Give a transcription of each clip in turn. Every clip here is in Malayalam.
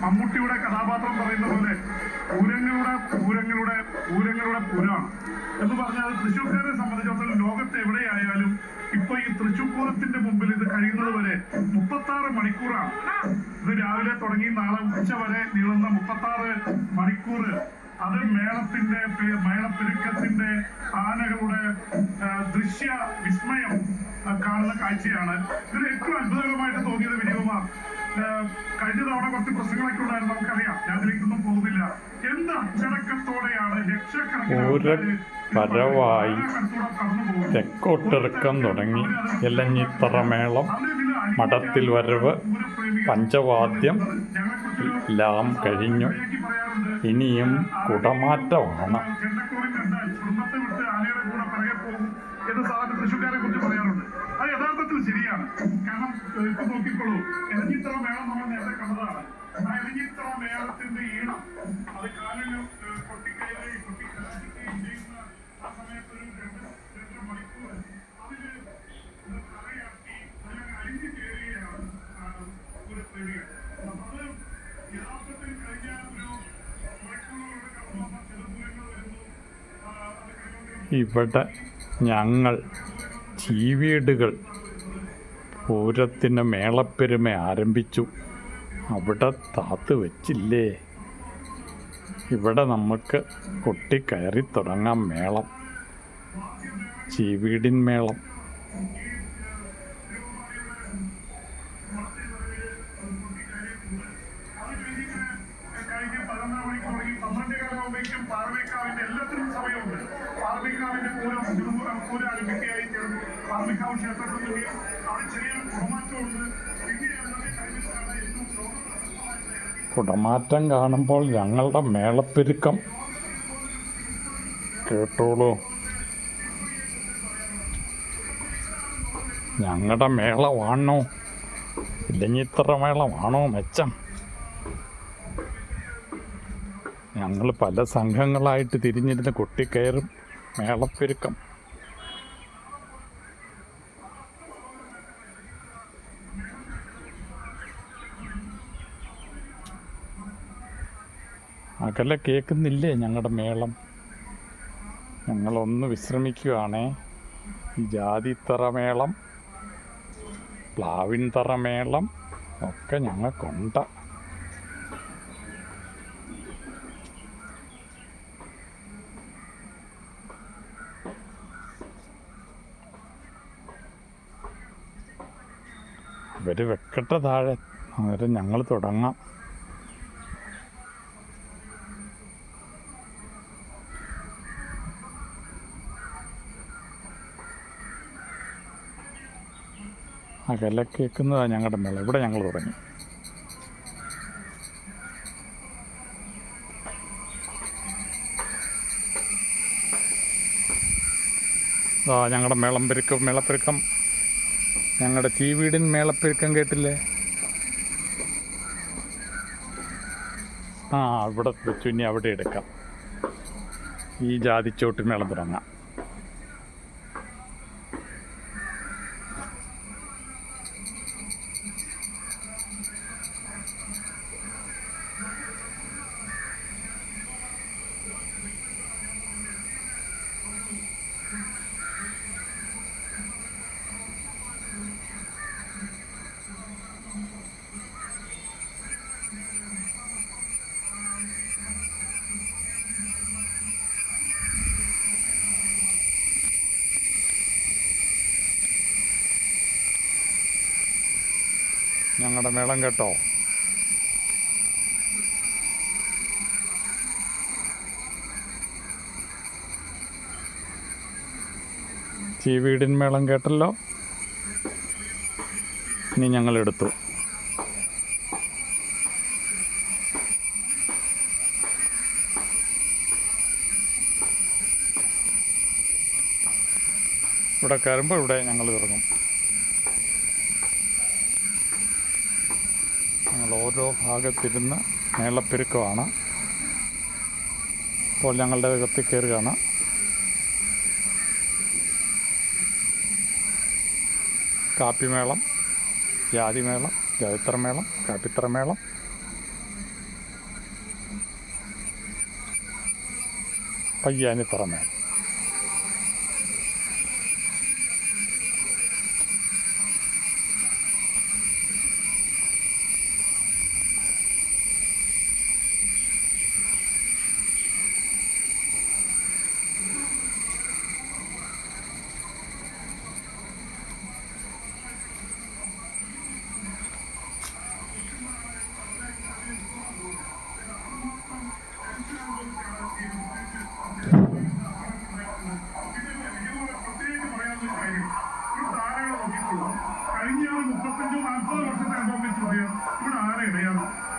മമ്മൂട്ടിയുടെ കഥാപാത്രം പറയുന്ന പോലെ പൂരങ്ങളുടെ പൂരങ്ങളുടെ പൂരങ്ങളുടെ പൂരമാണ് എന്ന് പറഞ്ഞാൽ തൃശ്ശൂർക്കാരെ സംബന്ധിച്ചിടത്തോളം ലോകത്ത് എവിടെയായാലും ഇപ്പൊ ഈ തൃശ്ശൂർ പൂരത്തിന്റെ മുമ്പിൽ ഇത് കഴിയുന്നത് വരെ മുപ്പത്തി ആറ് മണിക്കൂറാണ്. ഇത് രാവിലെ തുടങ്ങി നാളെ ഉച്ച വരെ നീളുന്ന മുപ്പത്തി ആറ് മണിക്കൂർ അത് മേളത്തിന്റെ മേളപ്പെരുക്കത്തിന്റെ ആനകളുടെ ദൃശ്യ വിസ്മയം കാണുന്ന കാഴ്ചയാണ്. ഇതിൽ ഏറ്റവും അത്ഭുതകരമായിട്ട് തോന്നിയത് വിനയകുമാർ കഴിഞ്ഞ തവണ കുറച്ച് പ്രശ്നങ്ങളൊക്കെ ഉണ്ടായിരുന്നു നമുക്കറിയാം. ഞാൻ അതിലേക്കൊന്നും പോകുന്നില്ല. എന്ത് അച്ചടക്കത്തോടെയാണ് പരവായി. തെക്കോട്ടിറക്കം തുടങ്ങി. ഇലഞ്ഞിത്തറമേളം മഠത്തിൽ വരവ് പഞ്ചവാദ്യം എല്ലാം കഴിഞ്ഞു. ഇനിയും കുടമാറ്റമാണ്. എലഞ്ഞിത്തറ മേളം നമ്മൾ നേരത്തെ കണ്ടതാണ്. അതായത് ഇത്ര മേളത്തിന്റെ ഈണം അത് കാലിൽ കൊട്ടിക്കയറി കൊട്ടിക്കയറുകയും ചെയ്യുന്ന ആ സമയത്ത് ഒരു രണ്ട് രണ്ട് മണിക്കൂർ അതിൽ കറയാക്കി അതിലങ്ങ് അലിഞ്ഞു കയറുകയാണ് ഒരു പൂരപ്രേമികൾ അത് യഥാർത്ഥത്തിൽ കഴിഞ്ഞ ഒരു മണിക്കൂറുകളുടെ കടന്നു ചില ദൂരങ്ങൾ വരുന്നു. ഇവിടെ ഞങ്ങൾ ചീവീടുകൾ പൂരത്തിന് മേളപ്പെരുമ ആരംഭിച്ചു. അവിടെ താത്ത് വെച്ചില്ലേ? ഇവിടെ നമുക്ക് കൊട്ടിക്കയറി തുടങ്ങാം മേളം. ചീവീടിൻ മേളം. സമയമുണ്ട്. പൂരം പൂരം ആരംഭിക്കുകയായി. എന്നും കുടമാറ്റം കാണുമ്പോൾ ഞങ്ങളുടെ മേളപ്പെരുക്കം. കേട്ടോളൂ. ഞങ്ങളുടെ മേളമാണോ ഇല്ലെങ്കിൽ ഇത്ര മേളമാണോ മെച്ചം? ഞങ്ങൾ പല സംഘങ്ങളായിട്ട് തിരിഞ്ഞിരുന്ന് കൊട്ടിക്കയറും മേളപ്പെരുക്കം. അകലെ കേൾക്കുന്നില്ലേ ഞങ്ങളുടെ മേളം? ഞങ്ങളൊന്ന് വിശ്രമിക്കുകയാണേ ഈ ജാതിത്തറ മേളം പ്ലാവിൻ തറമേളം ഒക്കെ ഞങ്ങൾക്കുണ്ട് ഇവർ വെക്കട്ടെ താഴെ. അന്നേരം ഞങ്ങൾ തുടങ്ങാം. അകലെ കേൾക്കുന്നതാണ് ഞങ്ങളുടെ മേള. ഇവിടെ ഞങ്ങൾ തുടങ്ങി. ആ ഞങ്ങളുടെ മേളം പെരുക്കം മേളപ്പെരുക്കം. ഞങ്ങളുടെ ചീവീടിൻ മേളപ്പെരുക്കം കേട്ടില്ലേ? ആ ഇവിടെ വെച്ചു. ഇനി അവിടെ എടുക്കാം. ഈ ജാതിച്ചോട്ട് മേളം തുടങ്ങാം. ഞങ്ങളുടെ മേളം കേട്ടോ. ചീവീടിൻ മേളം കേട്ടല്ലോ? ഇനി ഞങ്ങൾ എടുത്തു. ഇവിടെ കയറുമ്പോൾ ഇവിടെ ഞങ്ങൾ ഇറങ്ങും. ഓരോ ഭാഗത്തിരുന്ന് നീളപ്പെരുക്കമാണ് ഇപ്പോൾ ഞങ്ങളുടെ വേഗത്തിൽ കയറുകയാണ്. കാപ്പിമേളം ജാതിമേളം ജാതിത്രമേളം കാപ്പിത്രമേളം. പയ്യാനിത്രമേളം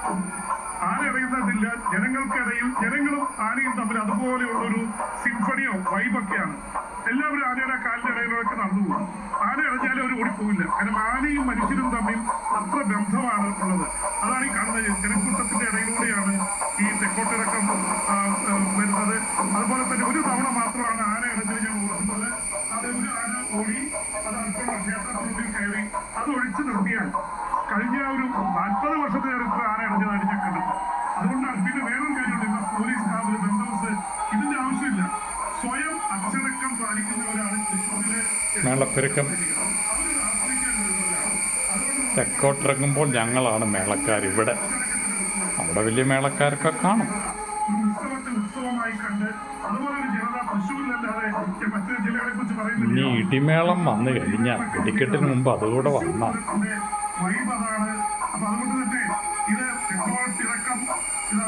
ഇടയാണ് ആന ജനങ്ങൾക്കിടയിൽ ജനങ്ങളും ആനയും തമ്മിൽ അതുപോലെയുള്ള ഒരു സിംഫണിയോ വൈബൊക്കെയാണ്. എല്ലാവരും ആനയുടെ കാലിന്റെ ഇടയിലൊക്കെ നടന്നു പോകും. ആന ഇടഞ്ഞാലും അവർ ഓടിപ്പോകില്ല. കാരണം ആനയും മനുഷ്യരും തമ്മിൽ അത്ര ബന്ധമാണ് ഉള്ളത്. അതാണ് ഈ കാണുന്നത് ജനക്കൂട്ടത്തിന്റെ ഇടയിലൂടെയാണ് ഈ തെക്കോട്ടിറക്കം വരുന്നത്. അതുപോലെ തന്നെ ഒരു തവണ മാത്രമാണ് ആന ഇടഞ്ഞത് ഞാൻ ഓർക്കുന്നത്. അത് ഒരു ആന ഓടി അത് അല്പം ക്ഷേത്രത്തിനുള്ളിൽ കയറി മേളപ്പെരുക്കം. തെക്കോട്ടിറങ്ങുമ്പോൾ ഞങ്ങളാണ് മേളക്കാർ ഇവിടെ അവിടെ വലിയ മേളക്കാരൊക്കെ കാണും. ഇനി ഇടിമേളം വന്നു കഴിഞ്ഞാൽ ഇടിക്കെട്ടിന് മുമ്പ് അതുകൂടെ തന്നെ ഇത് തെക്കോട്ടിറക്കം ഇത്